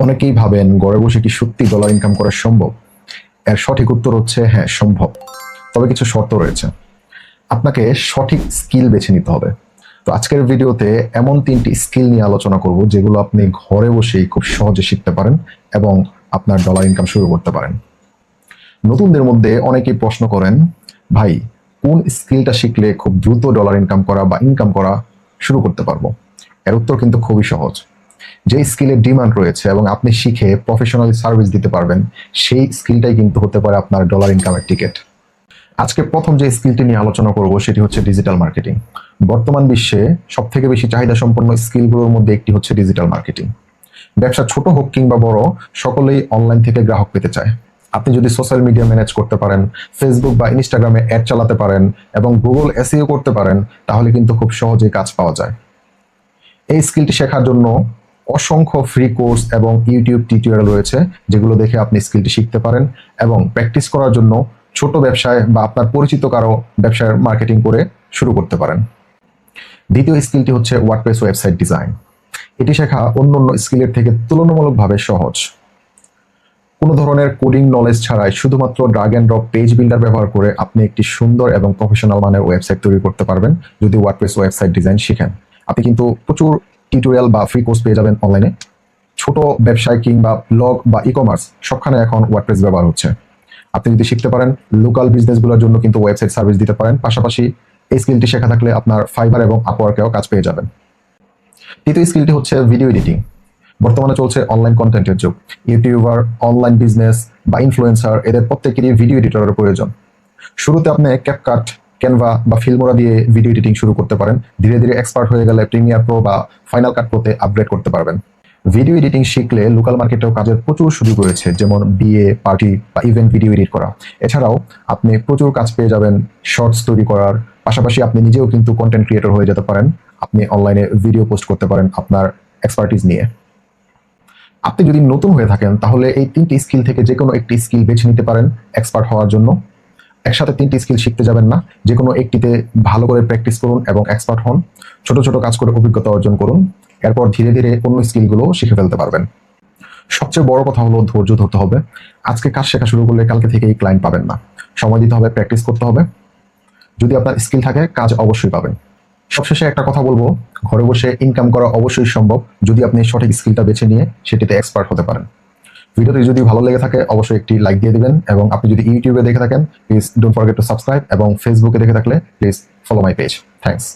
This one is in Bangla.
অনেকেই ভাবেন ঘরে বসে কি সত্যি ডলার ইনকাম করা সম্ভব? এর সঠিক উত্তর হচ্ছে হ্যাঁ সম্ভব। তবে কিছু শর্ত রয়েছে। আপনাকে সঠিক স্কিল বেছে নিতে হবে। তো আজকের ভিডিওতে এমন তিনটি স্কিল নিয়ে আলোচনা করব যেগুলো আপনি ঘরে বসেই খুব সহজে শিখতে পারেন এবং আপনার ডলার ইনকাম শুরু করতে পারেন। নতুনদের মধ্যে অনেকেই প্রশ্ন করেন, ভাই, কোন স্কিলটা শিখলে খুব দ্রুত ডলার ইনকাম করা বা ইনকাম করা শুরু করতে পারব? এর উত্তর কিন্তু খুবই সহজ। যে স্কিলের ডিমান্ড রয়েছে এবং আপনি শিখে প্রফেশনাল সার্ভিস দিতে পারবেন, সেই স্কিলটাই কিন্তু হতে পারে আপনার ডলার ইনকামের টিকিট আজকে প্রথম যে স্কিলটি নিয়ে আলোচনা করব, সেটি হচ্ছে ডিজিটাল মার্কেটিং বর্তমান বিশ্বে সব থেকে বেশি চাহিদা সম্পন্ন স্কিলগুলোর মধ্যে একটি হচ্ছে ডিজিটাল মার্কেটিং ব্যবসা ছোট হোক কিংবা বড়, সকলেই অনলাইন থেকে গ্রাহক পেতে চায়। আপনি যদি সোশ্যাল মিডিয়া ম্যানেজ করতে পারেন ফেসবুক বা ইনস্টাগ্রামে অ্যাড চালাতে পারেন এবং গুগল এসইও করতে পারেন, তাহলে কিন্তু খুব সহজেই কাজ পাওয়া যায়। এই স্কিলটি শেখার জন্য অসংখ্য ফ্রি কোর্স এবং ইউটিউব টিউটোরিয়াল রয়েছে, যেগুলো দেখে আপনি স্কিলটি শিখতে পারেন এবং প্র্যাকটিস করার জন্য ছোট ব্যবসায় বা আপনার পরিচিত কারও ব্যবসার মার্কেটিং করে শুরু করতে পারেন। দ্বিতীয় স্কিলটি হচ্ছে ওয়ার্ডপ্রেস ওয়েবসাইট ডিজাইন এটি শেখা অন্য অন্য স্কিলের থেকে তুলনামূলকভাবে সহজ। কোনো ধরনের কোডিং নলেজ ছাড়াই শুধুমাত্র drag and drop page builder ব্যবহার করে আপনি একটি সুন্দর এবং প্রফেশনাল মানের ওয়েবসাইট তৈরি করতে পারবেন যদি ওয়ার্ডপ্রেস ওয়েবসাইট ডিজাইন শিখেন। আপনি কিন্তু প্রচুর টিউটোরিয়াল বা ফ্রি কোর্স পেয়ে যাবেন অনলাইনে ছোট ব্যবসায় কিংবা ব্লগ বা ই কমার্স সবখানে এখন ওয়ার্ডপ্রেস ব্যবহার হচ্ছে। আপনি যদি শিখতে পারেন লোকাল বিজনেসগুলোর জন্য কিন্তু ওয়েবসাইট সার্ভিস দিতে পারেন। পাশাপাশি এই স্কিলটি শেখা থাকলে আপনার ফাইবার এবং আপওয়ার্কেও কাজ পেয়ে যাবেন। তৃতীয় স্কিলটি হচ্ছে ভিডিও এডিটিং বর্তমানে চলছে অনলাইন কন্টেন্টের যুগ। ইউটিউবার অনলাইন বিজনেস বা ইনফ্লুয়েন্সার এদের প্রত্যেকেরই ভিডিও এডিটরের প্রয়োজন। শুরুতে আপনি ক্যাপকাট ক্যানভা বা ফিল্মোরা দিয়ে ভিডিও এডিটিং শুরু করতে পারেন। ধীরে ধীরে এক্সপার্ট হয়ে গেলে প্রিমিয়ার প্রো বা ফাইনাল কাট প্রোতে আপগ্রেড করতে পারবেন। ভিডিও এডিটিং শিখলে লোকাল মার্কেটেও কাজের প্রচুর সুযোগ রয়েছে, যেমন বিয়ে পার্টি বা ইভেন্ট ভিডিও এডিট করা। এছাড়াও আপনি প্রচুর কাজ পেয়ে যাবেন শর্টস তৈরি করার। পাশাপাশি আপনি নিজেও কিন্তু কন্টেন্ট ক্রিয়েটর হয়ে যেতে পারেন। আপনি অনলাইনে ভিডিও পোস্ট করতে পারেন আপনার এক্সপার্টিস নিয়ে। আপনি যদি নতুন হয়ে থাকেন, তাহলে এই তিনটি স্কিল থেকে যে কোনো একটি স্কিল বেছে নিতে পারেন এক্সপার্ট হওয়ার জন্য। একসাথে তিনটি স্কিল শিখতে যাবেন না। যে কোনো একটিতে ভালো করে প্র্যাকটিস করুন এবং এক্সপার্ট হন। ছোট ছোট কাজ করে অভিজ্ঞতা অর্জন করুন। এরপর ধীরে ধীরে অন্য স্কিলগুলো শিখে ফেলতে পারবেন। সবচেয়ে বড় কথা হলো ধৈর্য ধরতে হবে। আজকে কাজ শেখা শুরু করলে কালকে থেকেই ক্লায়েন্ট পাবেন না। সময় দিতে হবে প্র্যাকটিস করতে হবে। যদি আপনার স্কিল থাকে, কাজ অবশ্যই পাবেন। সবশেষে একটা কথা বলব, ঘরে বসে ইনকাম করা অবশ্যই সম্ভব। যদি আপনি সঠিক স্কিলটা বেছে নিয়ে সেটিতে এক্সপার্ট হতে পারেন। ভিডিওটি যদি ভালো লেগে থাকে, অবশ্যই একটি লাইক দিয়ে দিবেন এবং আপনি যদি ইউটিউবে দেখে থাকেন please don't forget to subscribe এবং ফেসবুকে দেখে থাকলে please follow my page thanks